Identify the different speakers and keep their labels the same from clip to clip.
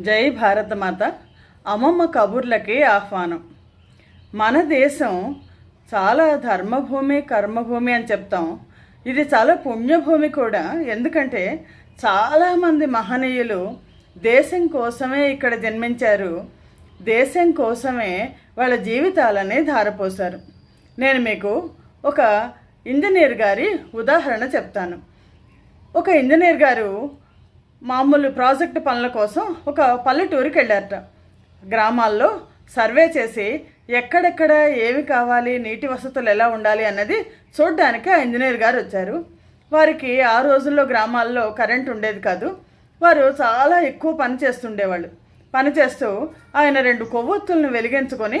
Speaker 1: జై భారతమాత. అమ్మమ్మ కబుర్లకి ఆహ్వానం. మన దేశం చాలా ధర్మభూమి కర్మభూమి అని చెప్తాం. ఇది చాలా పుణ్యభూమి కూడా. ఎందుకంటే చాలామంది మహనీయులు దేశం కోసమే ఇక్కడ జన్మించారు. దేశం కోసమే వాళ్ళ జీవితాలనే ధారపోశారు. నేను మీకు ఒక ఇంజనీర్ గారి ఉదాహరణ చెప్తాను. ఒక ఇంజనీర్ గారు మామూలు ప్రాజెక్ట్ పనుల కోసం ఒక పల్లెటూరుకి వెళ్ళారట గ్రామాల్లో సర్వే చేసి ఎక్కడెక్కడ ఏమి కావాలి నీటి వసతులు ఎలా ఉండాలి అన్నది చూడడానికి ఆ ఇంజనీర్ గారు వచ్చారు. వారికి ఆ రోజుల్లో గ్రామాల్లో కరెంట్ ఉండేది కాదు. వారు చాలా ఎక్కువ పని చేస్తుండేవాళ్ళు. పని చేస్తూ ఆయన రెండు కొవ్వొత్తులను వెలిగించుకొని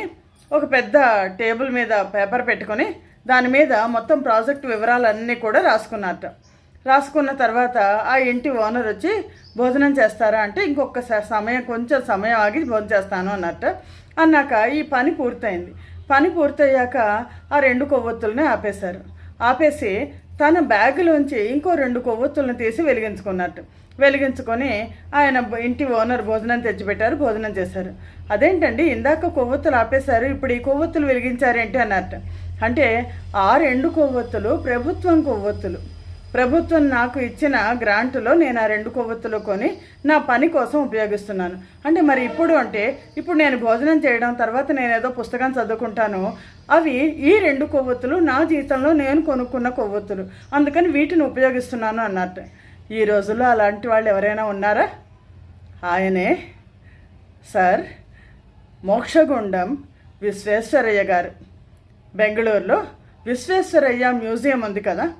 Speaker 1: ఒక పెద్ద టేబుల్ మీద పేపర్ పెట్టుకొని దాని మీద మొత్తం ప్రాజెక్ట్ వివరాలన్నీ కూడా రాసుకున్నారట. రాసుకున్న తర్వాత ఆ ఇంటి ఓనర్ వచ్చి భోజనం చేస్తారా? అంటే ఇంకొకసారి సమయం కొంచెం సమయం ఆగి భోజనం చేస్తాను అన్నట్టు అన్నాక ఈ పని పూర్తయింది. పని పూర్తయ్యాక ఆ రెండు కొవ్వొత్తుల్ని ఆపేశారు. ఆపేసి తన బ్యాగులోంచి ఇంకో రెండు కొవ్వొత్తులను తీసి వెలిగించుకున్నట్టు. వెలిగించుకొని ఆయన ఇంటి ఓనర్ భోజనం తెచ్చిపెట్టారు భోజనం చేశారు. అదేంటండి ఇందాక కొవ్వొత్తులు ఆపేశారు ఇప్పుడు ఈ కొవ్వొత్తులు వెలిగించారేంటి? అన్నట్టు. అంటే ఆ రెండు కొవ్వొత్తులు ప్రభుత్వం కొవ్వొత్తులు. ప్రభుత్వం నాకు ఇచ్చిన గ్రాంటులో నేను ఆ రెండు కొవ్వొత్తులు కొని నా పని కోసం ఉపయోగిస్తున్నాను. అంటే మరి ఇప్పుడు అంటే ఇప్పుడు నేను భోజనం చేయడం తర్వాత నేను ఏదో పుస్తకం చదువుకుంటాను అవి ఈ రెండు కొవ్వొత్తులు నా జీవితంలో నేను కొనుక్కున్న కొవ్వొత్తులు. అందుకని వీటిని ఉపయోగిస్తున్నాను అన్నట్టు. ఈ రోజుల్లో అలాంటి వాళ్ళు ఎవరైనా ఉన్నారా? ఆయనే సార్ మోక్షగుండం విశ్వేశ్వరయ్య గారు. బెంగళూరులో విశ్వేశ్వరయ్య మ్యూజియం ఉంది కదా?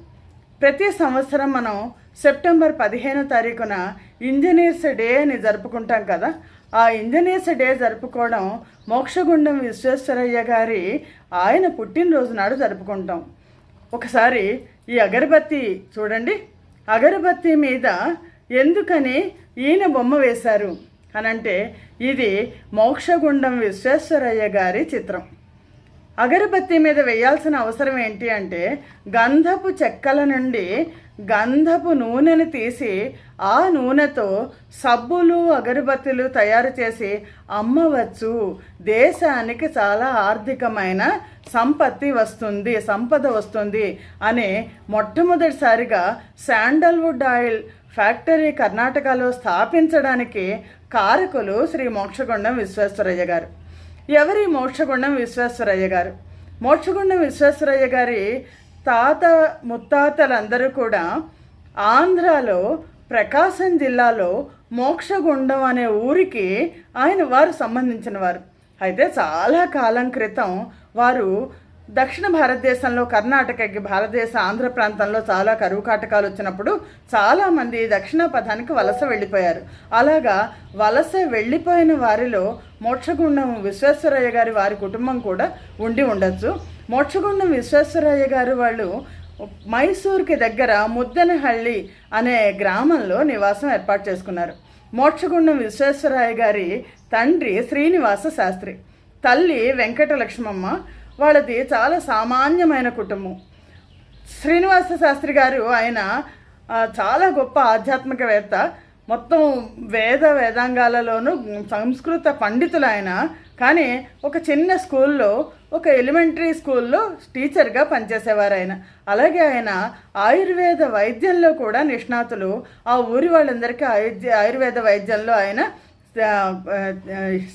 Speaker 1: ప్రతి సంవత్సరం మనం సెప్టెంబర్ పదిహేనో తారీఖున ఇంజనీర్స్ డే అని జరుపుకుంటాం కదా. ఆ ఇంజనీర్స్ డే జరుపుకోవడం మోక్షగుండం విశ్వేశ్వరయ్య గారి ఆయన పుట్టినరోజు నాడు జరుపుకుంటాం. ఒకసారి ఈ అగరబత్తి చూడండి. అగరబత్తి మీద ఎందుకని ఈయన బొమ్మ వేశారు? అనంటే ఇది మోక్షగుండం విశ్వేశ్వరయ్య గారి చిత్రం. అగరబత్తి మీద వేయాల్సిన అవసరం ఏంటి అంటే గంధపు చెక్కల నుండి గంధపు నూనెను తీసి ఆ నూనెతో సబ్బులు అగరబత్తులు తయారు చేసి అమ్మవచ్చు. దేశానికి చాలా ఆర్థికమైన సంపత్తి వస్తుంది సంపద వస్తుంది అనే మొట్టమొదటిసారిగా శాండల్వుడ్ ఆయిల్ ఫ్యాక్టరీ కర్ణాటకలో స్థాపించడానికి కారకులు శ్రీ మోక్షగుండం విశ్వేశ్వరయ్య గారు. ఎవరి మోక్షగుండం విశ్వేశ్వరయ్య గారు? మోక్షగుండం విశ్వేశ్వరయ్య గారి తాత ముత్తాతలందరూ కూడా ఆంధ్రాలో ప్రకాశం జిల్లాలో మోక్షగుండం అనే ఊరికి ఆయన వారు సంబంధించిన వారు. అయితే చాలా కాలం క్రితం వారు దక్షిణ భారతదేశంలో కర్ణాటకకి భారతదేశ ఆంధ్ర ప్రాంతంలో చాలా కరువు కాటకాలు వచ్చినప్పుడు చాలామంది దక్షిణ పథానికి వలస వెళ్ళిపోయారు. అలాగా వలస వెళ్ళిపోయిన వారిలో మోక్షగుండం విశ్వేశ్వరయ్య గారి వారి కుటుంబం కూడా ఉండి ఉండొచ్చు. మోక్షగుండం విశ్వేశ్వరయ్య గారు వాళ్ళు మైసూర్కి దగ్గర ముద్దనహಳ್ಳಿ అనే గ్రామంలో నివాసం ఏర్పాటు చేసుకున్నారు. మోక్షగుండం విశ్వేశ్వరయ్య గారి తండ్రి శ్రీనివాస శాస్త్రి. తల్లి వెంకటలక్ష్మమ్మ వాళ్ళది చాలా సామాన్యమైన కుటుంబం. శ్రీనివాస శాస్త్రి గారు ఆయన చాలా గొప్ప ఆధ్యాత్మికవేత్త. మొత్తం వేద వేదాంగాలలోనూ సంస్కృత పండితులు ఆయన. కానీ ఒక చిన్న స్కూల్లో ఒక ఎలిమెంటరీ స్కూల్లో టీచర్గా పనిచేసేవారు ఆయన. అలాగే ఆయన ఆయుర్వేద వైద్యంలో కూడా నిష్ణాతులు. ఆ ఊరి వాళ్ళందరికీ ఆయుర్వేద ఆయుర్వేద వైద్యంలో ఆయన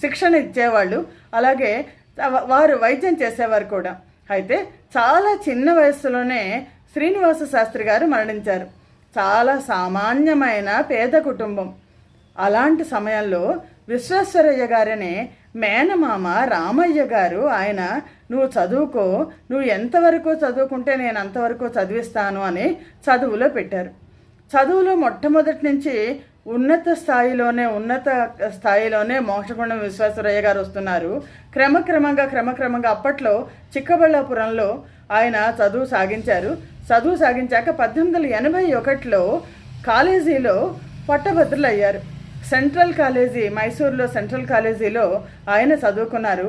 Speaker 1: శిక్షణ ఇచ్చేవాళ్ళు. అలాగే వారు వైద్యం చేసేవారు కూడా. అయితే చాలా చిన్న వయసులోనే శ్రీనివాస శాస్త్రి గారు మరణించారు. చాలా సామాన్యమైన పేద కుటుంబం. అలాంటి సమయంలో విశ్వేశ్వరయ్య గారిని మేనమామ రామయ్య గారు ఆయన నువ్వు చదువుకో నువ్వు ఎంతవరకు చదువుకుంటే నేను అంతవరకు చదివిస్తాను అని చదువులో పెట్టారు. చదువులో మొట్టమొదటి నుంచి ఉన్నత స్థాయిలోనే ఉన్నత స్థాయిలోనే మోక్షగుండం విశ్వేశ్వరయ్య గారు వస్తున్నారు. క్రమక్రమంగా క్రమక్రమంగా అప్పట్లో చిక్కబళ్ళాపురంలో ఆయన చదువు సాగించారు. చదువు సాగించాక పద్దెనిమిది వందల ఎనభై ఒకటిలో కాలేజీలో పట్టభద్రులు అయ్యారు సెంట్రల్ కాలేజీ మైసూర్లో సెంట్రల్ కాలేజీలో ఆయన చదువుకున్నారు.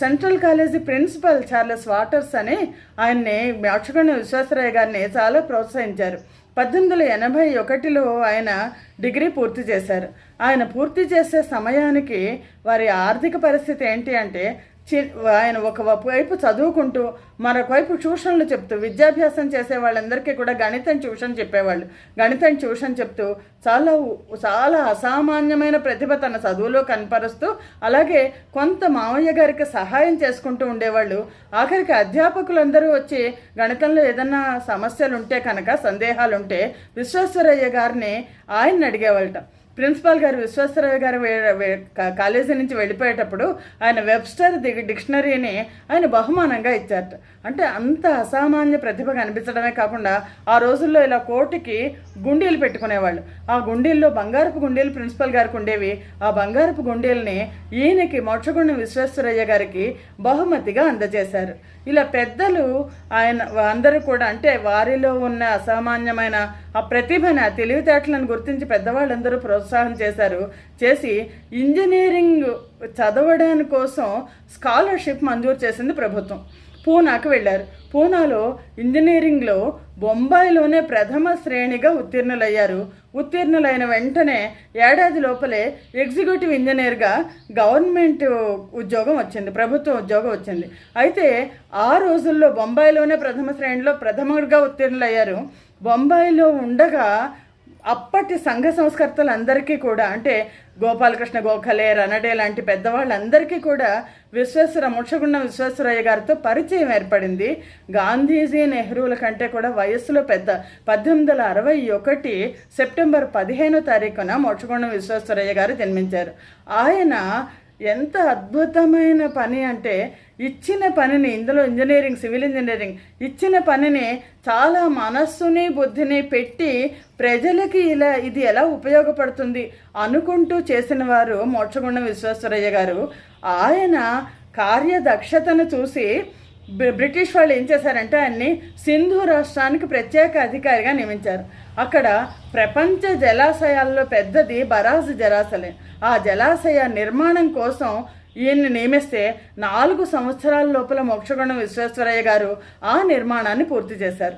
Speaker 1: Central college principal Charles Waters అని ఆయన్ని మోక్షగుండం విశ్వేశ్వరయ్య గారిని చాలా ప్రోత్సహించారు. పద్దెనిమిది వందల ఎనభై ఒకటిలో ఆయన డిగ్రీ పూర్తి చేశారు. ఆయన పూర్తి చేసే సమయానికి వారి ఆర్థిక పరిస్థితి ఏంటి అంటే ఆయన ఒక వైపు చదువుకుంటూ మరొక వైపు ట్యూషన్లు చెప్తూ విద్యాభ్యాసం చేసే వాళ్ళందరికీ కూడా గణితం ట్యూషన్ చెప్పేవాళ్ళు. గణితం ట్యూషన్ చెప్తూ చాలా చాలా అసామాన్యమైన ప్రతిభ తన చదువులో కనపరుస్తూ అలాగే కొంత మామయ్య గారికి సహాయం చేసుకుంటూ ఉండేవాళ్ళు. ఆఖరికి అధ్యాపకులందరూ వచ్చి గణితంలో ఏదన్నా సమస్యలు ఉంటే కనుక సందేహాలు ఉంటే విశ్వేశ్వరయ్య గారిని ఆయన్ని అడిగేవాళ్ళట. ప్రిన్సిపాల్ గారు విశ్వేశ్వరరావు గారు కాలేజీ నుంచి వెళ్ళిపోయేటప్పుడు ఆయన వెబ్స్టర్ ది డిక్షనరీని ఆయన బహుమానంగా ఇచ్చారట. అంటే అంత అసామాన్య ప్రతిభ కనిపించడమే కాకుండా ఆ రోజుల్లో ఇలా కోటికి గుండీలు పెట్టుకునేవాళ్ళు. ఆ గుండీల్లో బంగారపు గుండీలు ప్రిన్సిపల్ గారికి ఉండేవి. ఆ బంగారపు గుండీల్ని ఈయనకి మోక్షగుండం విశ్వేశ్వరయ్య గారికి బహుమతిగా అందజేశారు. ఇలా పెద్దలు ఆయన అందరూ కూడా అంటే వారిలో ఉన్న అసామాన్యమైన ఆ ప్రతిభను ఆ తెలివితేటలను గుర్తించి పెద్దవాళ్ళందరూ ప్రోత్సాహం చేశారు. చేసి ఇంజనీరింగ్ చదవడానికి కోసం స్కాలర్షిప్ మంజూరు చేసింది ప్రభుత్వం. పూనాకు వెళ్ళారు. పూనాలో ఇంజనీరింగ్లో బొంబాయిలోనే ప్రథమ శ్రేణిగా ఉత్తీర్ణులయ్యారు. ఉత్తీర్ణులైన వెంటనే ఏడాది లోపలే ఎగ్జిక్యూటివ్ ఇంజనీర్గా గవర్నమెంట్ ఉద్యోగం వచ్చింది ప్రభుత్వ ఉద్యోగం వచ్చింది. అయితే ఆ రోజుల్లో బొంబాయిలోనే ప్రథమ శ్రేణిలో ప్రథముడిగా ఉత్తీర్ణులయ్యారు. బొంబాయిలో ఉండగా అప్పటి సంఘ సంస్కర్తలందరికీ కూడా అంటే గోపాలకృష్ణ గోఖలే రనడే లాంటి పెద్దవాళ్ళందరికీ కూడా విశ్వేశ్వర ముక్షగుండం విశ్వేశ్వరయ్య గారితో పరిచయం ఏర్పడింది. గాంధీజీ నెహ్రూల కంటే కూడా వయస్సులో పెద్ద పద్దెనిమిది వందల అరవై ఒకటి సెప్టెంబర్ పదిహేనో తారీఖున మోక్షగుండం విశ్వేశ్వరయ్య గారు జన్మించారు. ఆయన ఎంత అద్భుతమైన పని అంటే ఇచ్చిన పనిని ఇందులో ఇంజనీరింగ్ సివిల్ ఇంజనీరింగ్ ఇచ్చిన పనిని చాలా మనస్సుని బుద్ధిని పెట్టి ప్రజలకి ఇలా ఇది ఎలా ఉపయోగపడుతుంది అనుకుంటూ చేసిన వారు మోక్షగుండం విశ్వేశ్వరయ్య గారు. ఆయన కార్యదక్షతను చూసి బ్రిటిష్ వాళ్ళు ఏం చేశారంటే ఆయన్ని సింధు రాష్ట్రానికి ప్రత్యేక అధికారిగా నియమించారు. అక్కడ ప్రపంచ జలాశయాల్లో పెద్దది బరాజ్ జలాశయం ఆ జలాశయ నిర్మాణం కోసం ఈయన్ని నియమిస్తే నాలుగు సంవత్సరాల లోపల మోక్షగుణం విశ్వేశ్వరయ్య గారు ఆ నిర్మాణాన్ని పూర్తి చేశారు.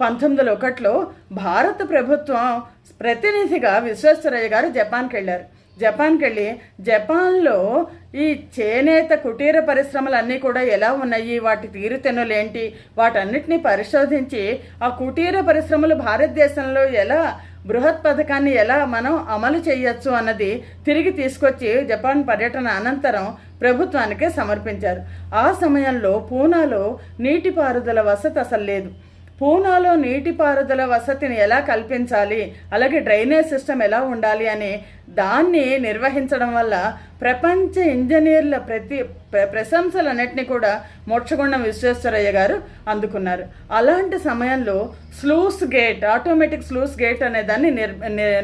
Speaker 1: పంతొమ్మిది వందల ఒకటిలో భారత ప్రభుత్వం ప్రతినిధిగా విశ్వేశ్వరయ్య గారు జపాన్కి వెళ్ళారు జపాన్కి వెళ్ళి జపాన్లో ఈ చేనేత కుటీర పరిశ్రమలన్నీ కూడా ఎలా ఉన్నాయి? వాటి తీరుతెన్నులు ఏంటి? వాటన్నిటిని పరిశోధించి ఆ కుటీర పరిశ్రమలు భారతదేశంలో ఎలా బృహత్ పథకాన్ని ఎలా మనం అమలు చేయొచ్చు అన్నది తిరిగి తీసుకొచ్చి జపాన్ పర్యటన అనంతరం ప్రభుత్వానికే సమర్పించారు. ఆ సమయంలో పూనాలో నీటిపారుదల వసతి అసలు లేదు. పూనాలో నీటిపారుదల వసతిని ఎలా కల్పించాలి? అలాగే డ్రైనేజ్ సిస్టమ్ ఎలా ఉండాలి అని దాన్ని నిర్వహించడం వల్ల ప్రపంచ ఇంజనీర్ల ప్రతి ప్రశంసలన్నింటినీ కూడా మోక్షగుండం విశ్వేశ్వరయ్య గారు అందుకున్నారు. అలాంటి సమయంలో sluice gate automatic sluice gate అనే దాన్ని నిర్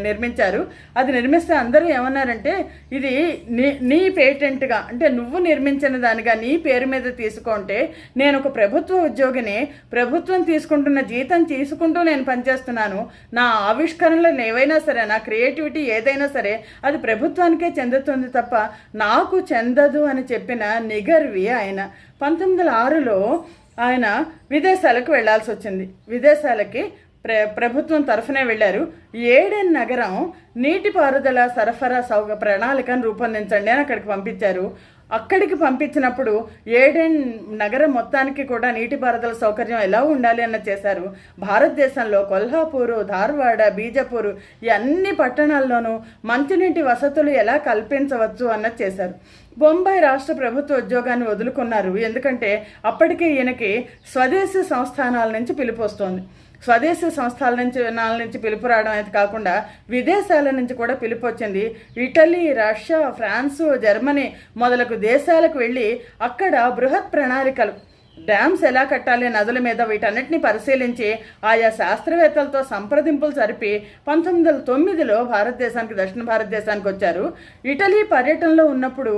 Speaker 1: నిర్మించారు. అది నిర్మిస్తే అందరూ ఏమన్నారంటే ఇది నీ నీ పేటెంట్గా అంటే నువ్వు నిర్మించిన దానిగా నీ పేరు మీద తీసుకుంటే నేను ఒక ప్రభుత్వ ఉద్యోగిని ప్రభుత్వం తీసుకుంటున్న జీతం తీసుకుంటూ నేను పనిచేస్తున్నాను. నా ఆవిష్కరణలు ఏవైనా సరే నా క్రియేటివిటీ ఏదైనా సరే అది ప్రభుత్వానికే చెందుతుంది తప్ప నాకు చెందదు అని చెప్పిన నిగర్వి ఆయన. పంతొమ్మిది వందల ఆరులో ఆయన విదేశాలకు వెళ్ళాల్సి వచ్చింది. విదేశాలకి ప్ర ప్రభుత్వం తరఫునే వెళ్ళారు. ఏడెన్ నగరం నీటిపారుదల సరఫరా సౌక ప్రణాళికను రూపొందించండి అని అక్కడికి పంపించారు. అక్కడికి పంపించినప్పుడు ఏడెన్ నగరం మొత్తానికి కూడా నీటిపారుదల సౌకర్యం ఎలా ఉండాలి అన్న చేశారు. భారతదేశంలో కొల్హాపూరు ధార్వాడ బీజపూరు ఈ అన్ని పట్టణాల్లోనూ మంచినీటి వసతులు ఎలా కల్పించవచ్చు అన్నది చేశారు. బొంబాయి రాష్ట్ర ప్రభుత్వ ఉద్యోగాన్ని వదులుకున్నారు. ఎందుకంటే అప్పటికే ఈయనకి స్వదేశీ సంస్థానాల నుంచి పిలుపు వస్తోంది. స్వదేశీ సంస్థల నుంచి నాల నుంచి పిలుపు రావడం అయితే కాకుండా విదేశాల నుంచి కూడా పిలుపు వచ్చింది. ఇటలీ రష్యా ఫ్రాన్సు జర్మనీ మొదలగు దేశాలకు వెళ్ళి అక్కడ బృహత్ ప్రణాళికలు డ్యామ్స్ ఎలా కట్టాలి నదుల మీద వీటన్నిటిని పరిశీలించి ఆయా శాస్త్రవేత్తలతో సంప్రదింపులు జరిపి పంతొమ్మిది వందల తొమ్మిదిలో భారతదేశానికి దక్షిణ భారతదేశానికి వచ్చారు. ఇటలీ పర్యటనలో ఉన్నప్పుడు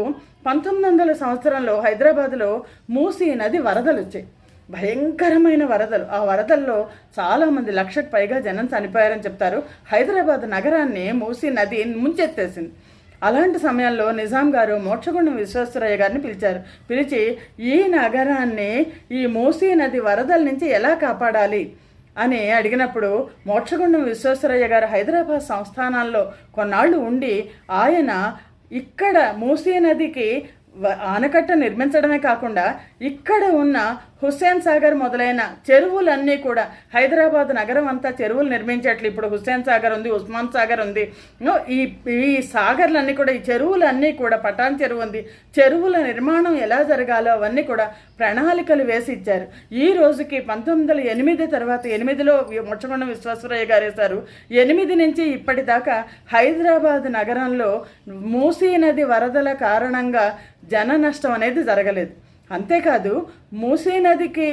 Speaker 1: పంతొమ్మిది వందల సంవత్సరంలో హైదరాబాద్లో మూసీ నది వరదలు వచ్చాయి. భయంకరమైన వరదలు. ఆ వరదల్లో చాలామంది లక్షకు పైగా జనం చనిపోయారని చెప్తారు. హైదరాబాద్ నగరాన్ని మూసీ నది ముంచెత్తేసింది. అలాంటి సమయంలో నిజాం గారు మోక్షగుండం విశ్వేశ్వరయ్య గారిని పిలిచారు. పిలిచి ఈ నగరాన్ని ఈ మూసీ నది వరదల నుంచి ఎలా కాపాడాలి? అని అడిగినప్పుడు మోక్షగుండం విశ్వేశ్వరయ్య గారు హైదరాబాద్ సంస్థానాల్లో కొన్నాళ్ళు ఉండి ఆయన ఇక్కడ మూసీ నదికి ఆనకట్ట నిర్మించడమే కాకుండా ఇక్కడ ఉన్న హుస్సేన్ సాగర్ మొదలైన చెరువులన్నీ కూడా హైదరాబాద్ నగరం అంతా చెరువులు నిర్మించేట్లు ఇప్పుడు హుస్సేన్ సాగర్ ఉంది ఉస్మాన్ సాగర్ ఉంది. ఈ ఈ సాగర్లన్నీ కూడా ఈ చెరువులన్నీ కూడా పటాన్ చెరువు ఉంది. చెరువుల నిర్మాణం ఎలా జరగాలో అవన్నీ కూడా ప్రణాళికలు వేసి ఇచ్చారు. ఈ రోజుకి పంతొమ్మిది వందల ఎనిమిది తర్వాత ఎనిమిదిలో ముచ్చకొండ విశ్వేశ్వరయ్య గారు వేశారు. ఎనిమిది నుంచి ఇప్పటిదాకా హైదరాబాద్ నగరంలో మూసీ నది వరదల కారణంగా జన నష్టం అనేది జరగలేదు. అంతేకాదు మూసీ నదికి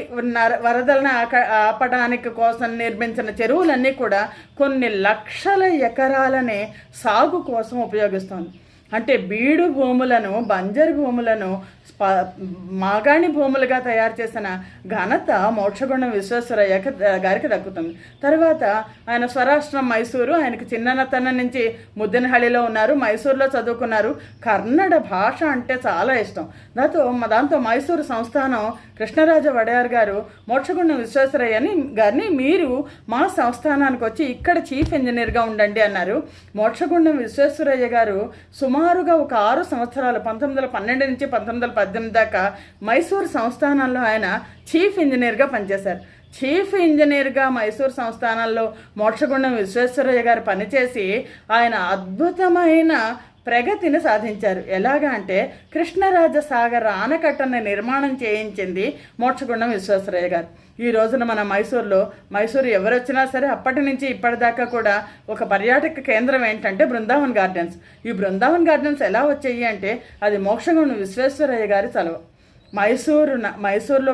Speaker 1: వరదలను ఆక ఆపడానికి కోసం నిర్మించిన చెరువులన్నీ కూడా కొన్ని లక్షల ఎకరాలనే సాగు కోసం ఉపయోగిస్తోంది. అంటే బీడు భూములను బంజరు భూములను స్ప- మాగాణి భూములుగా తయారు చేసిన ఘనత మోక్షగుండం విశ్వేశ్వరయ్య గారికి దక్కుతుంది. తర్వాత ఆయన స్వరాష్ట్రం మైసూరు ఆయనకి చిన్నతనం నుంచి ముద్దనహಳ್ಳಿలో ఉన్నారు మైసూరులో చదువుకున్నారు. కన్నడ భాష అంటే చాలా ఇష్టం. దాంతో దాంతో మైసూరు సంస్థానం కృష్ణరాజ వడయార్ గారు మోక్షగుండం విశ్వేశ్వరయ్యని గారిని మీరు మా సంస్థానానికి వచ్చి ఇక్కడ చీఫ్ ఇంజనీర్గా ఉండండి అన్నారు. మోక్షగుండం విశ్వేశ్వరయ్య గారు సుమారుగా ఒక ఆరు సంవత్సరాలు పంతొమ్మిది వందల పన్నెండు నుంచి పంతొమ్మిది వందల పద్దెనిమిది దాకా మైసూరు సంస్థానంలో ఆయన చీఫ్ ఇంజనీర్గా పనిచేశారు. చీఫ్ ఇంజనీర్గా మైసూర్ సంస్థానంలో మోక్షగుండం విశ్వేశ్వరయ్య గారు పనిచేసి ఆయన అద్భుతమైన ప్రగతిని సాధించారు. ఎలాగా అంటే కృష్ణరాజసాగర్ ఆనకట్టను నిర్మాణం చేయించింది మోక్షగుండం విశ్వేశ్వరయ్య గారు. ఈ రోజున మన మైసూర్లో మైసూరు ఎవరు వచ్చినా సరే అప్పటి నుంచి ఇప్పటిదాకా కూడా ఒక పర్యాటక కేంద్రం ఏంటంటే బృందావన్ గార్డెన్స్. ఈ బృందావన్ గార్డెన్స్ ఎలా వచ్చాయి అంటే అది మోక్షగుండం విశ్వేశ్వరయ్య గారి చలవ. మైసూరు మైసూర్లో మైసూరులో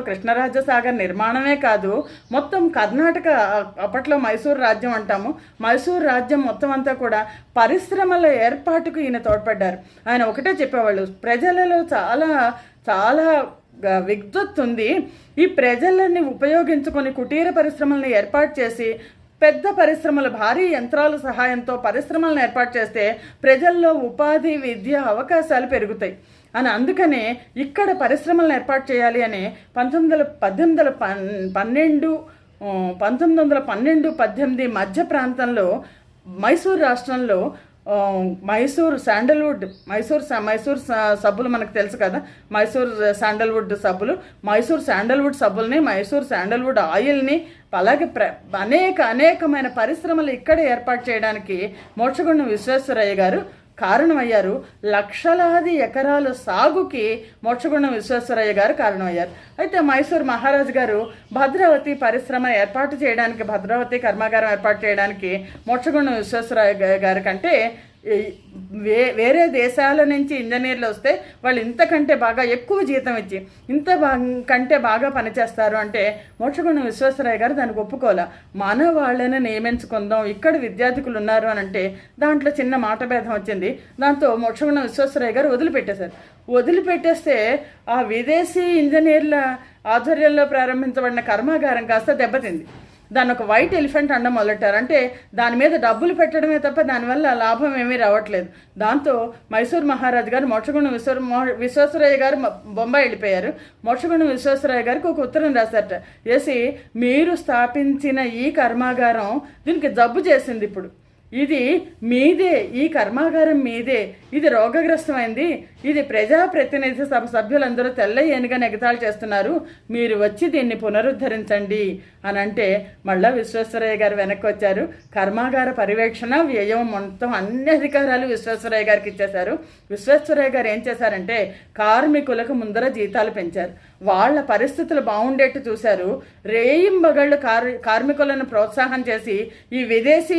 Speaker 1: నిర్మాణమే కాదు మొత్తం కర్ణాటక అప్పట్లో మైసూరు రాజ్యం అంటాము. మైసూరు రాజ్యం మొత్తం అంతా కూడా పరిశ్రమల ఏర్పాటుకు ఈయన తోడ్పడ్డారు. ఆయన ఒకటే చెప్పేవాళ్ళు ప్రజలలో చాలా చాలా గ- విద్వత్ ఉంది. ఈ ప్రజలని ఉపయోగించుకొని కుటీర పరిశ్రమలను ఏర్పాటు చేసి పెద్ద పరిశ్రమలు భారీ యంత్రాల సహాయంతో పరిశ్రమలను ఏర్పాటు చేస్తే ప్రజల్లో ఉపాధి విద్య అవకాశాలు పెరుగుతాయి. అని అందుకనే ఇక్కడ పరిశ్రమలను ఏర్పాటు చేయాలి అని పంతొమ్మిది వందల పద్దెనిమిది వందల పన్ పన్నెండు పంతొమ్మిది వందల పన్నెండు పద్దెనిమిది మధ్య ప్రాంతంలో మైసూర్ రాష్ట్రంలో మైసూర్ శాండల్వుడ్ మైసూర్ మైసూర్ సబ్బులు మనకు తెలుసు కదా? మైసూర్ శాండల్వుడ్ సబ్బులు. మైసూర్ శాండల్వుడ్ సబ్బుల్ని మైసూర్ శాండల్వుడ్ ఆయిల్ని అలాగే ప్ర అనేక అనేకమైన పరిశ్రమలు ఇక్కడ ఏర్పాటు చేయడానికి మోక్షగుండం విశ్వేశ్వరయ్య గారు కారణమయ్యారు. లక్షలాది ఎకరాల సాగుకి మోక్షగుండం విశ్వేశ్వరయ్య గారు కారణమయ్యారు. అయితే మైసూర్ మహారాజ్ గారు భద్రావతి పరిశ్రమ ఏర్పాటు చేయడానికి భద్రావతి కర్మాగారం ఏర్పాటు చేయడానికి మోక్షగుండం విశ్వేశ్వరయ్య గారి కంటే వే వేరే దేశాల నుంచి ఇంజనీర్లు వస్తే వాళ్ళు ఇంతకంటే బాగా ఎక్కువ జీతం ఇచ్చి ఇంత బా కంటే బాగా పనిచేస్తారు అంటే మోక్షగుండం విశ్వేశ్వరయ్య గారు దానికి ఒప్పుకోలే మన వాళ్ళని నియమించుకుందాం. ఇక్కడ విద్యార్థికులు ఉన్నారు అని అంటే దాంట్లో చిన్న మాట భేదం వచ్చింది. దాంతో మోక్షగుండం విశ్వేశ్వరయ్య గారు వదిలిపెట్టేశారు. వదిలిపెట్టేస్తే ఆ విదేశీ ఇంజనీర్ల ఆధ్వర్యంలో ప్రారంభించబడిన కర్మాగారం కాస్త దెబ్బతింది. దాన్ని ఒక వైట్ ఎలిఫెంట్ అండం మొదలెట్టారు. అంటే దాని మీద డబ్బులు పెట్టడమే తప్ప దానివల్ల లాభం ఏమీ రావట్లేదు. దాంతో మైసూర్ మహారాజు గారు మోక్షగుండం విశ్వ విశ్వేశ్వరయ్య గారు బొంబాయి వెళ్ళిపోయారు. మోక్షగుండం విశ్వేశ్వరయ్య గారికి ఒక ఉత్తరం రాశారట. చేసి మీరు స్థాపించిన ఈ కర్మాగారం దీనికి జబ్బు చేసింది ఇప్పుడు. ఇది మీదే ఈ కర్మాగారం మీదే. ఇది రోగగ్రస్తమైంది. ఇది ప్రజాప్రతినిధి సభ సభ్యులందరూ తెల్ల ఏనుగా ఎగతాళి చేస్తున్నారు. మీరు వచ్చి దీన్ని పునరుద్ధరించండి. అని అంటే మళ్ళా విశ్వేశ్వరయ్య గారు వెనక్కి వచ్చారు కర్మాగార పర్యవేక్షణ వ్యయం మొత్తం అన్ని అధికారాలు విశ్వేశ్వరయ్య గారికి ఇచ్చేశారు. విశ్వేశ్వరయ్య గారు ఏం చేశారంటే కార్మికులకు ముందర జీతాలు పెంచారు. వాళ్ళ పరిస్థితులు బాగుండేట్టు చూశారు. రేయింబగళ్ళు కార్ కార్మికులను ప్రోత్సాహం చేసి ఈ విదేశీ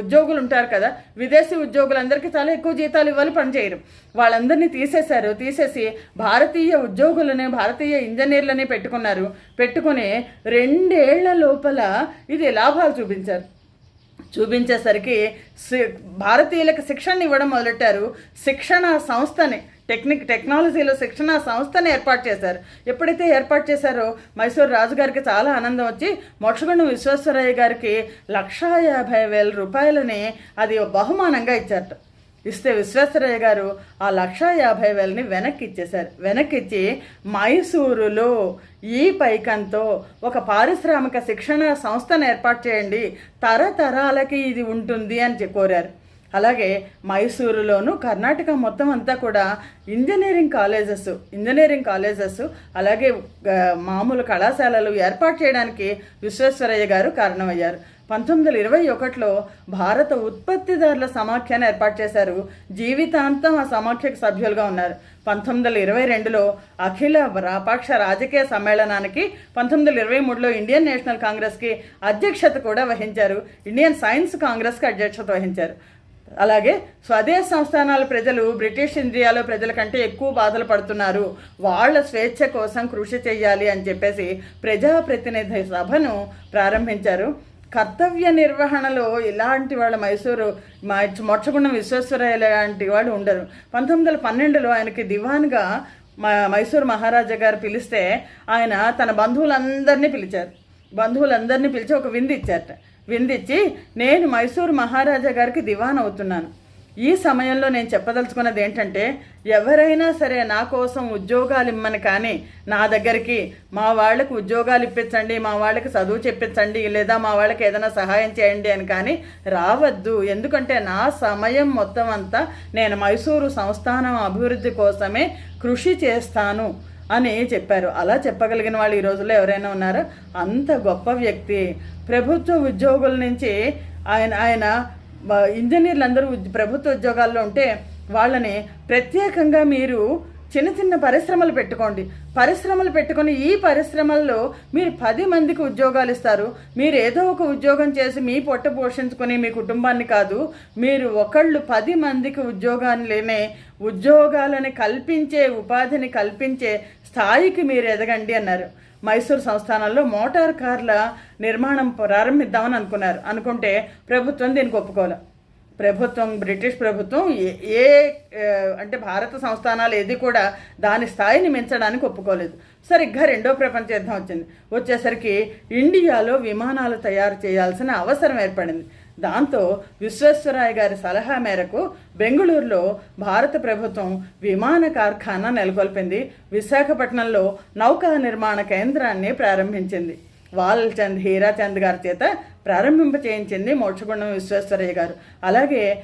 Speaker 1: ఉద్యోగులు ఉంటారు కదా విదేశీ ఉద్యోగులందరికీ చాలా ఎక్కువ జీతాలు ఇవ్వాలి పనిచేయరు వాళ్ళందరినీ తీసేశారు. తీసేసి భారతీయ ఉద్యోగులని భారతీయ ఇంజనీర్లని పెట్టుకున్నారు. పెట్టుకుని రెండేళ్ళ లోపల ఇది లాభాలు చూపించారు. చూపించేసరికి సి- భారతీయులకు శిక్షణ ఇవ్వడం మొదలెట్టారు. శిక్షణ సంస్థని టెక్నిక్ టెక్నాలజీలో శిక్షణ సంస్థని ఏర్పాటు చేశారు. ఎప్పుడైతే ఏర్పాటు చేశారో మైసూర్ రాజుగారికి చాలా ఆనందం వచ్చి మోక్షగుండం విశ్వేశ్వరయ్య గారికి లక్షా యాభై వేల రూపాయలని అది బహుమానంగా ఇచ్చారట. ఇస్తే విశ్వేశ్వరయ్య గారు ఆ లక్ష యాభై వేలని వెనక్కి ఇచ్చేశారు వెనక్కి ఇచ్చి మైసూరులో ఈ పైకంతో ఒక పారిశ్రామిక శిక్షణ సంస్థను ఏర్పాటు చేయండి. తరతరాలకి ఇది ఉంటుంది అని కోరారు. అలాగే మైసూరులోను కర్ణాటక మొత్తం అంతా కూడా ఇంజనీరింగ్ కాలేజెస్ ఇంజనీరింగ్ కాలేజెస్ అలాగే మామూలు కళాశాలలు ఏర్పాటు చేయడానికి విశ్వేశ్వరయ్య గారు కారణమయ్యారు. పంతొమ్మిది వందల ఇరవై ఒకటిలో భారత ఉత్పత్తిదారుల సమాఖ్యను ఏర్పాటు చేశారు. జీవితాంతం ఆ సమాఖ్యకు సభ్యులుగా ఉన్నారు. పంతొమ్మిది వందల ఇరవై రెండులో అఖిల రాపాక్ష రాజకీయ సమ్మేళనానికి పంతొమ్మిది వందల ఇరవై మూడులో ఇండియన్ నేషనల్ కాంగ్రెస్కి అధ్యక్షత కూడా వహించారు. ఇండియన్ సైన్స్ కాంగ్రెస్కి అధ్యక్షత వహించారు. అలాగే స్వదేశ సంస్థానాల ప్రజలు బ్రిటిష్ ఇండియాలో ప్రజల కంటే ఎక్కువ బాధలు పడుతున్నారు. వాళ్ళ స్వేచ్ఛ కోసం కృషి చేయాలి అని చెప్పేసి ప్రజాప్రతినిధి సభను ప్రారంభించారు. కర్తవ్య నిర్వహణలో ఇలాంటి వాళ్ళ మైసూరు మా మొచ్చగుండం విశ్వేశ్వరయ్య లాంటి వాళ్ళు ఉండరు. పంతొమ్మిది వందల పన్నెండులో ఆయనకి దివాన్గా మా మైసూరు మహారాజా గారు పిలిస్తే ఆయన తన బంధువులందరినీ పిలిచారు. బంధువులందరినీ పిలిచి ఒక విందు ఇచ్చారట. విందిచ్చి నేను మైసూరు మహారాజా గారికి దివాన్ అవుతున్నాను. ఈ సమయంలో నేను చెప్పదలుచుకున్నది ఏంటంటే ఎవరైనా సరే నా కోసం ఉద్యోగాలు ఇమ్మని కానీ నా దగ్గరికి మా వాళ్ళకి ఉద్యోగాలు ఇప్పించండి మా వాళ్ళకి చదువు చెప్పించండి లేదా మా వాళ్ళకి ఏదైనా సహాయం చేయండి అని కానీ రావద్దు. ఎందుకంటే నా సమయం మొత్తం అంతా నేను మైసూరు సంస్థానం అభివృద్ధి కోసమే కృషి చేస్తాను. అని చెప్పారు. అలా చెప్పగలిగిన వాళ్ళు ఈ రోజుల్లో ఎవరైనా ఉన్నారా? అంత గొప్ప వ్యక్తి. ప్రభుత్వ ఉద్యోగుల నుంచి ఆయన ఆయన ఇంజనీర్లందరూ ఇంజనీర్లు అందరూ ఉద్- ప్రభుత్వ ఉద్యోగాల్లో ఉంటే వాళ్ళని ప్రత్యేకంగా మీరు చిన్న చిన్న పరిశ్రమలు పెట్టుకోండి. పరిశ్రమలు పెట్టుకుని ఈ పరిశ్రమల్లో మీరు పది మందికి ఉద్యోగాలు ఇస్తారు. మీరు ఏదో ఒక ఉద్యోగం చేసి మీ పొట్ట పోషించుకుని మీ కుటుంబాన్ని కాదు మీరు ఒకళ్ళు పది మందికి ఉద్యోగాన్ని లేనే ఉద్యోగాలని కల్పించే ఉపాధిని కల్పించే స్థాయికి మీరు ఎదగండి అన్నారు. మైసూరు సంస్థానంలో మోటార్ కార్ల నిర్మాణం ప్రారంభిద్దామని అనుకున్నారు. అనుకుంటే ప్రభుత్వం దీనికి ఒప్పుకోలేదు ప్రభుత్వం బ్రిటిష్ ప్రభుత్వం ఏ ఏ అంటే భారత సంస్థానాలు ఏది కూడా దాని స్థాయిని మించడానికి ఒప్పుకోలేదు. సరిగ్గా రెండో ప్రపంచ యుద్ధం వచ్చింది. వచ్చేసరికి ఇండియాలో విమానాలు తయారు చేయాల్సిన అవసరం ఏర్పడింది. దాంతో విశ్వేశ్వరయ్య గారి సలహా మేరకు బెంగళూరులో భారత ప్రభుత్వం విమాన కార్ఖానా నెలకొల్పింది. విశాఖపట్నంలో నౌకా నిర్మాణ కేంద్రాన్ని ప్రారంభించింది. వాల్చంద్ హీరాచంద్ గారి చేత ప్రారంభింప చేయించింది మోక్షగుండం విశ్వేశ్వరయ్య గారు. అలాగే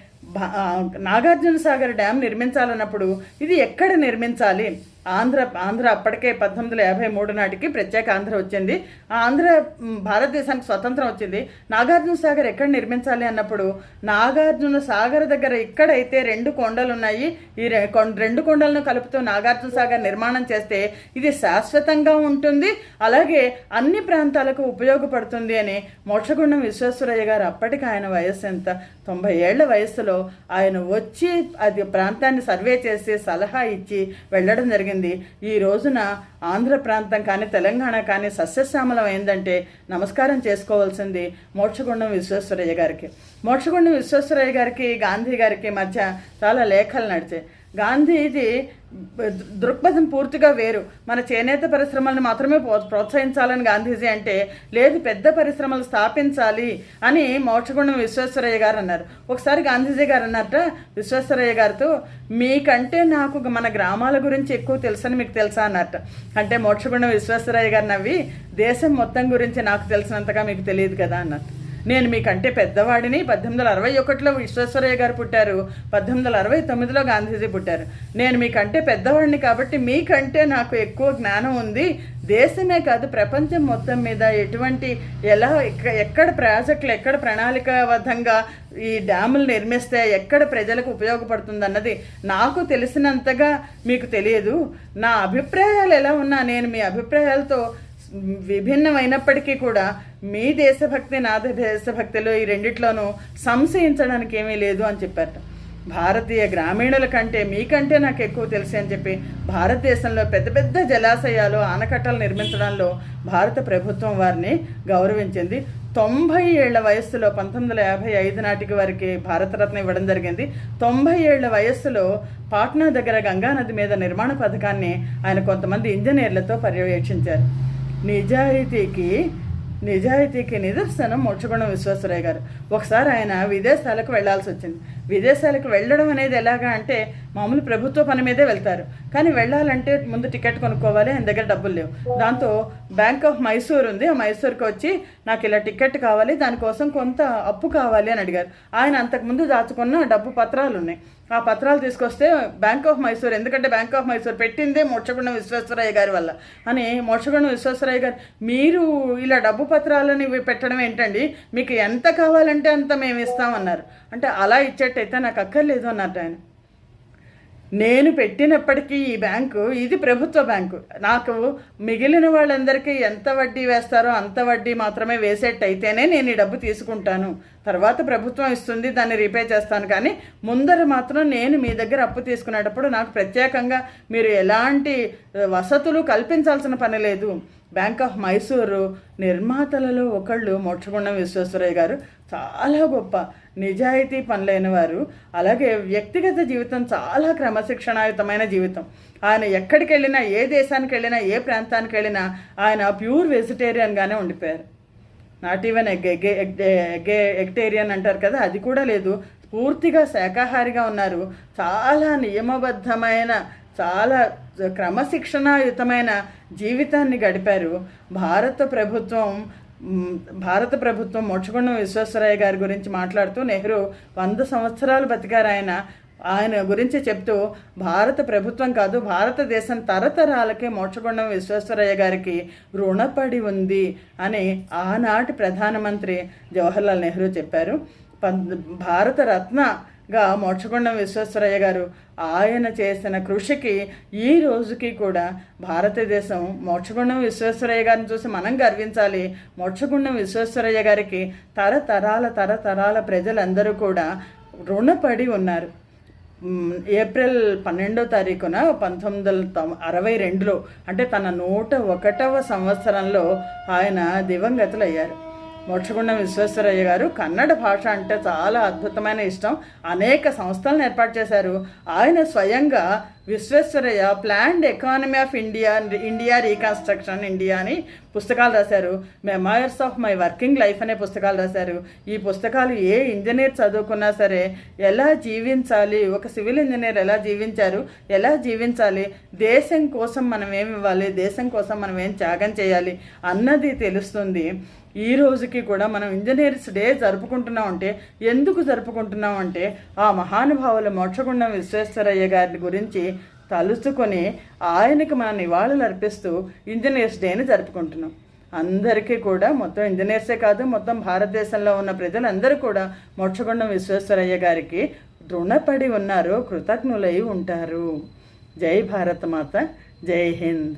Speaker 1: నాగార్జున సాగర్ డ్యామ్ నిర్మించాలన్నప్పుడు ఇది ఎక్కడ నిర్మించాలి? ఆంధ్ర ఆంధ్ర అప్పటికే పద్దెనిమిది వందల యాభై మూడు నాటికి ప్రత్యేక ఆంధ్ర వచ్చింది. ఆ ఆంధ్ర భారతదేశానికి స్వతంత్రం వచ్చింది. నాగార్జున సాగర్ ఎక్కడ నిర్మించాలి అన్నప్పుడు నాగార్జున సాగర్ దగ్గర ఇక్కడైతే రెండు కొండలు ఉన్నాయి ఈ రె- రెండు కొండలను కలుపుతూ నాగార్జున సాగర్ నిర్మాణం చేస్తే ఇది శాశ్వతంగా ఉంటుంది. అలాగే అన్ని ప్రాంతాలకు ఉపయోగపడుతుంది అని మోక్షగుండం విశ్వేశ్వరయ్య గారు అప్పటికి ఆయన వయస్సు ఎంత? తొంభై ఏళ్ళ వయస్సులో ఆయన వచ్చి అది ప్రాంతాన్ని సర్వే చేసి సలహా ఇచ్చి వెళ్ళడం జరిగింది. ఈ రోజున ఆంధ్ర ప్రాంతం కానీ తెలంగాణ కానీ సస్యశ్యామలం ఏంటంటే నమస్కారం చేసుకోవాల్సింది మోక్షగుండం విశ్వేశ్వరయ్య గారికి. మోక్షగుండం విశ్వేశ్వరయ్య గారికి గాంధీ గారికి మధ్య చాలా లేఖలు నడిచాయి. గాంధీజీ దృక్పథం పూర్తిగా వేరు. మన చేనేత పరిశ్రమలను మాత్రమే ప్రో- ప్రోత్సహించాలని గాంధీజీ అంటే లేదు పెద్ద పరిశ్రమలు స్థాపించాలి అని మోక్షగుణం విశ్వేశ్వరయ్య గారు అన్నారు. ఒకసారి గాంధీజీ గారు అన్నట్ట విశ్వేశ్వరయ్య గారితో మీకంటే నాకు మన గ్రామాల గురించి ఎక్కువ తెలుసని మీకు తెలుసా? అన్నట్ట అంటే మోక్షగుణం విశ్వేశ్వరయ్య గారు నవ్వి దేశం మొత్తం గురించి నాకు తెలిసినంతగా మీకు తెలియదు కదా? అన్నట్టు నేను మీకంటే పెద్దవాడిని. పద్దెనిమిది వందల అరవై ఒకటిలో విశ్వేశ్వరయ్య గారు పుట్టారు. పద్దెనిమిది వందల అరవై తొమ్మిదిలో గాంధీజీ పుట్టారు. నేను మీకంటే పెద్దవాడిని కాబట్టి మీకంటే నాకు ఎక్కువ జ్ఞానం ఉంది. దేశమే కాదు ప్రపంచం మొత్తం మీద ఎటువంటి ఎలా ఎక్కడ ప్రాజెక్టులు ఎక్కడ ప్రణాళికాబద్ధంగా ఈ డ్యాములు నిర్మిస్తే ఎక్కడ ప్రజలకు ఉపయోగపడుతుంది అన్నది నాకు తెలిసినంతగా మీకు తెలియదు. నా అభిప్రాయాలు ఎలా ఉన్నా నేను మీ అభిప్రాయాలతో విభిన్నమైనప్పటికీ కూడా మీ దేశభక్తి నా దేశభక్తిలో ఈ రెండిట్లోనూ సంశయించడానికి ఏమీ లేదు అని చెప్పారట. భారతీయ గ్రామీణుల కంటే మీకంటే నాకు ఎక్కువ తెలుసు అని చెప్పి భారతదేశంలో పెద్ద పెద్ద జలాశయాలు ఆనకట్టలు నిర్మించడంలో భారత ప్రభుత్వం వారిని గౌరవించింది. తొంభై ఏళ్ళ వయస్సులో పంతొమ్మిది వందల యాభై ఐదు నాటికి వారికి భారతరత్న ఇవ్వడం జరిగింది. తొంభై ఏళ్ళ వయస్సులో పాట్నా దగ్గర గంగానది మీద నిర్మాణ పథకాన్ని ఆయన కొంతమంది ఇంజనీర్లతో పర్యవేక్షించారు. నిజాయితీకి నిజాయితీకి నిదర్శనం మోక్షగుణం విశ్వేశ్వరయ్య గారు. ఒకసారి ఆయన విదేశాలకు వెళ్ళాల్సి వచ్చింది. విదేశాలకు వెళ్ళడం అనేది ఎలాగా అంటే మామూలు ప్రభుత్వ పని మీదే వెళ్తారు. కానీ వెళ్ళాలంటే ముందు టికెట్ కొనుక్కోవాలి ఆయన దగ్గర డబ్బులు లేవు. దాంతో బ్యాంక్ ఆఫ్ మైసూర్ ఉంది. ఆ మైసూర్కి వచ్చి నాకు ఇలా టికెట్ కావాలి దానికోసం కొంత అప్పు కావాలి అని అడిగారు. ఆయన అంతకుముందు దాచుకున్న డబ్బు పత్రాలు ఉన్నాయి. ఆ పత్రాలు తీసుకొస్తే బ్యాంక్ ఆఫ్ మైసూర్ ఎందుకంటే బ్యాంక్ ఆఫ్ మైసూర్ పెట్టిందే మోక్షగుండం విశ్వేశ్వరయ్య గారి వల్ల. అని మోక్షగుండం విశ్వేశ్వరయ్య గారు మీరు ఇలా డబ్బు పత్రాలని పెట్టడం ఏంటండి? మీకు ఎంత కావాలంటే అంత మేము ఇస్తామన్నారు. అంటే అలా ఇచ్చేట్టయితే నాకు అక్కర్లేదు అన్నట్టు ఆయన. నేను పెట్టినప్పటికీ ఈ బ్యాంకు ఇది ప్రభుత్వ బ్యాంకు. నాకు మిగిలిన వాళ్ళందరికీ ఎంత వడ్డీ వేస్తారో అంత వడ్డీ మాత్రమే వేసేట్టయితేనే నేను ఈ డబ్బు తీసుకుంటాను. తర్వాత ప్రభుత్వం ఇస్తుంది దాన్ని రీపే చేస్తాను. కానీ ముందర మాత్రం నేను మీ దగ్గర అప్పు తీసుకునేటప్పుడు నాకు ప్రత్యేకంగా మీరు ఎలాంటి వసతులు కల్పించాల్సిన పని లేదు. బ్యాంక్ ఆఫ్ మైసూరు నిర్మాతలలో ఒకళ్ళు మోక్షగుండం విశ్వేశ్వరయ్య గారు చాలా గొప్ప నిజాయితీ పనులైన వారు అలాగే వ్యక్తిగత జీవితం చాలా క్రమశిక్షణాయుతమైన జీవితం. ఆయన ఎక్కడికి వెళ్ళినా ఏ దేశానికి వెళ్ళినా ఏ ప్రాంతానికి వెళ్ళినా ఆయన ప్యూర్ వెజిటేరియన్గానే ఉండిపోయారు. Not even egg egg egg eggetarian అంటారు కదా అది కూడా లేదు. పూర్తిగా శాకాహారిగా ఉన్నారు. చాలా నియమబద్ధమైన చాలా క్రమశిక్షణాయుతమైన జీవితాన్ని గడిపారు. భారత ప్రభుత్వం భారత ప్రభుత్వం మోక్షగుండం విశ్వేశ్వరయ్య గారి గురించి మాట్లాడుతూ నెహ్రూ వంద సంవత్సరాలు బతికారు ఆయన. ఆయన గురించి చెప్తూ భారత ప్రభుత్వం కాదు భారతదేశం తరతరాలకే మోక్షగుండం విశ్వేశ్వరయ్య గారికి రుణపడి ఉంది అని ఆనాటి ప్రధానమంత్రి జవహర్లాల్ నెహ్రూ చెప్పారు. పం- భారతరత్న గా మోక్షగుండం విశ్వేశ్వరయ్య గారు ఆయన చేసిన కృషికి ఈ రోజుకి కూడా భారతదేశం మోక్షగుండం విశ్వేశ్వరయ్య గారిని చూసి మనం గర్వించాలి. మోక్షగుండం విశ్వేశ్వరయ్య గారికి తరతరాల తరతరాల ప్రజలందరూ కూడా రుణపడి ఉన్నారు. ఏప్రిల్ పన్నెండో తారీఖున పంతొమ్మిది వందల తొం- అరవై రెండులో అంటే తన నూట ఒకటవ సంవత్సరంలో ఆయన దివంగతులయ్యారు. మోక్షగుండం విశ్వేశ్వరయ్య గారు కన్నడ భాష అంటే చాలా అద్భుతమైన ఇష్టం. అనేక సంస్థలను ఏర్పాటు చేశారు. ఆయన స్వయంగా Visvesvaraya planned economy of India India reconstruction India అని పుస్తకాలు రాశారు. Memoirs of my working life అనే పుస్తకాలు రాశారు. ఈ పుస్తకాలు ఏ ఇంజనీర్ చదువుకున్నా సరే ఎలా జీవించాలి ఒక సివిల్ ఇంజనీర్ ఎలా జీవించారు ఎలా జీవించాలి దేశం కోసం మనం ఏమి ఇవ్వాలి దేశం కోసం మనం ఏం త్యాగం చేయాలి అన్నది తెలుస్తుంది. ఈ రోజుకి కూడా మనం ఇంజనీర్స్ డే జరుపుకుంటున్నాం అంటే ఎందుకు జరుపుకుంటున్నాం అంటే ఆ మహానుభావుల మోక్షగుండం విశ్వేశ్వరయ్య గారి గురించి తలుచుకొని ఆయనకి మన నివాళులు అర్పిస్తూ ఇంజనీర్స్ డేని జరుపుకుంటున్నాం. అందరికీ కూడా మొత్తం ఇంజనీర్సే కాదు మొత్తం భారతదేశంలో ఉన్న ప్రజలందరూ కూడా మోక్షగుండం విశ్వేశ్వరయ్య గారికి రుణపడి ఉన్నారు కృతజ్ఞులై ఉంటారు. జై భారత మాత జై హింద్.